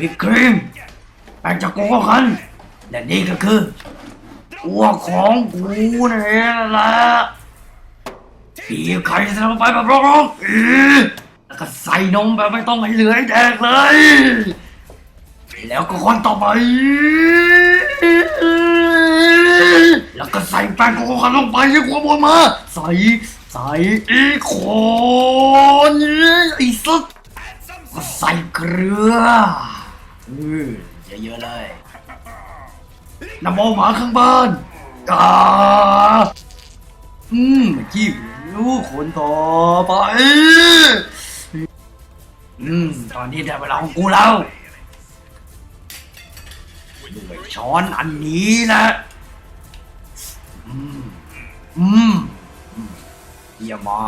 วิปครีมแป้งจากโกโก้คันและนี่ก็คืออ้วของกูนั่นเองแหละปีบไข่ใส่ลงไปแบบร้องๆอีแล้วก็ใส่นมแบบไม่ต้องให้เหลือให้แดกเลย แล้วก็คนต่อไป แล้วก็ใส่แป้งโกโก้คันลงไปให้หัวบนมาใส่ใส่อีกคนไอ้สัสก็ใส่เกลือ เยอะๆเลยนำโมหมาข้างบ้านกาอืมจิ้วลูคนต่อไป อืม ตอนนี้ได้เวลาของกูแล้วด้วยช้อนอันนี้แหละอืมอืม อืมเยี่ยมมา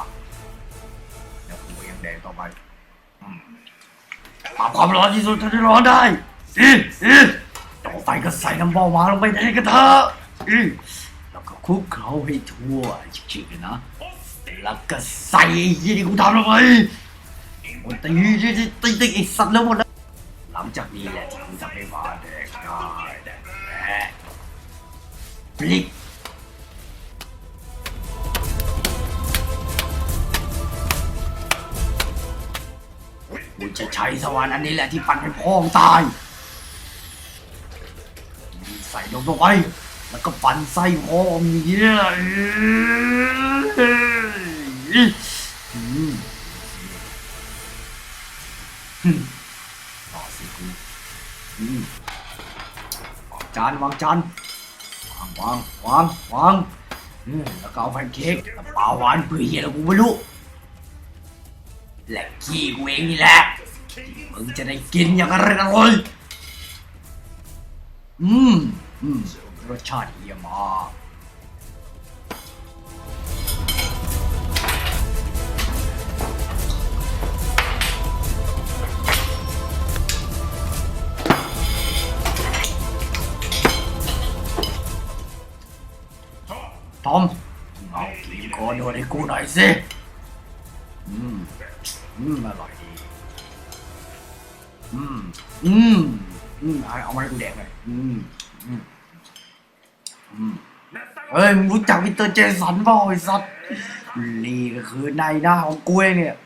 กแล้วกูยังแดงต่อไป อืม ปรับความร้อนที่สุดเท่าที่ร้อนได้อีอีต่อไปก็ใส่น้ำเบาหวานลงไปในกระทะอีแล้วก็คลุกเคล้าให้ทั่วชิคๆเลยนะแล้วก็ใส่ยี่ที่กูทำลงไปโอ้ยตีตีตีตีตีไอ้สัตว์แล้วหมดแล้วหลังจากนี้แหละที่กูจะไม่มาแดกได้แหละพลิก กูจะใช้สวรรค์อันนี้แหละที่ปั่นให้พ่องตาย ใส่ลงไป แล้วก็ปั่นไส้พ่อมอย่างนี้แหละอืมอืมต่อสิกูวางจานวางจานวางวางวางวางแล้วก็เอาแพนเค้กน้ำปลาหวานเปรี้ยแล้วกูไม่รู้ และขี้กูเองนี่แหละมึงจะได้กินอย่างอร่อยอร่อยอืมอืมรสชาติเยี่ยมมากทอมเอากินโคนโดนให้กูหน่อยสิ อืม อืมอร่อยดี อืม อืม อืม เอาเอามาให้กูแดกเลยอืม อืม อืม เฮ้ย มึงรู้จักวิเตอร์เจสันบ่าไอ้สัตว์นี่ก็คือนายหน้าของกูเองเนี่ย